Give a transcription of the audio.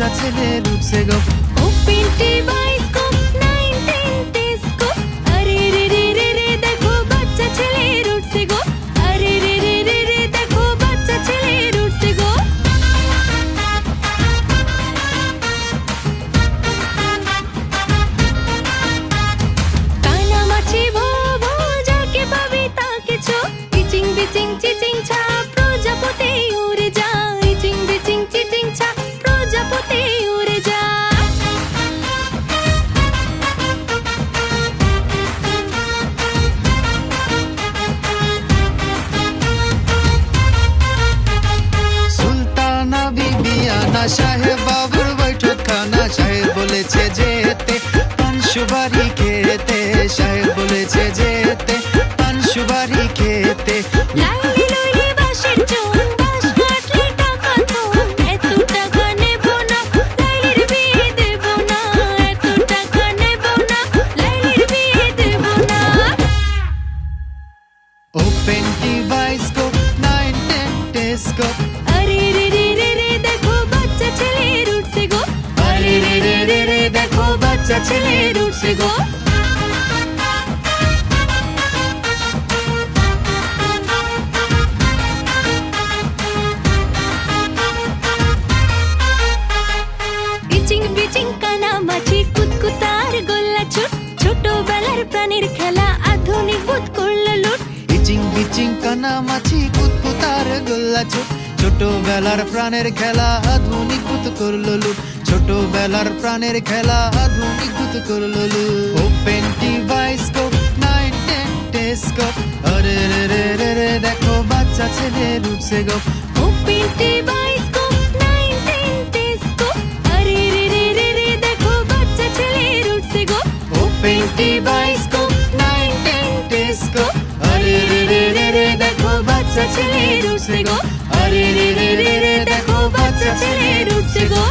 বাচ্চা ছেলের উঠছে গো। ও পিন্টি বাইস্কোপ খানা সাহেব বাবুর বৈঠক খানা সাহেব বলেছে যেতে পান সুবারি রে রে রে দেখো বাচ্চা ছেলের উঠছে গো। ইচিং বিচিং কানা মাছি কুতকুতার গোল্লা ছুট। ছোটবেলার প্রাণীর খেলা আধুনিক বোধ করল লুট। ইচিং বিচিং কানা মাছি কুতকুতার গোল্লা ছোট। ছোটবেলার প্রাণের খেলা আধুনিক ভূত করল লুট। ছোটবেলার প্রাণের খেলা আধুনিক ভূত করল লুট। ওপেন ডিভাইসকোপ নাইন টেন টেস্কোপ আরে রে রে রে দেখো বাচ্চা ছেলে রুপসে গো। ওপেন ডিভাইসকোপ ছেলের উঠছে গো। আরে রে রে রে দেখো বাচ্চা ছেলে উঠছে গো।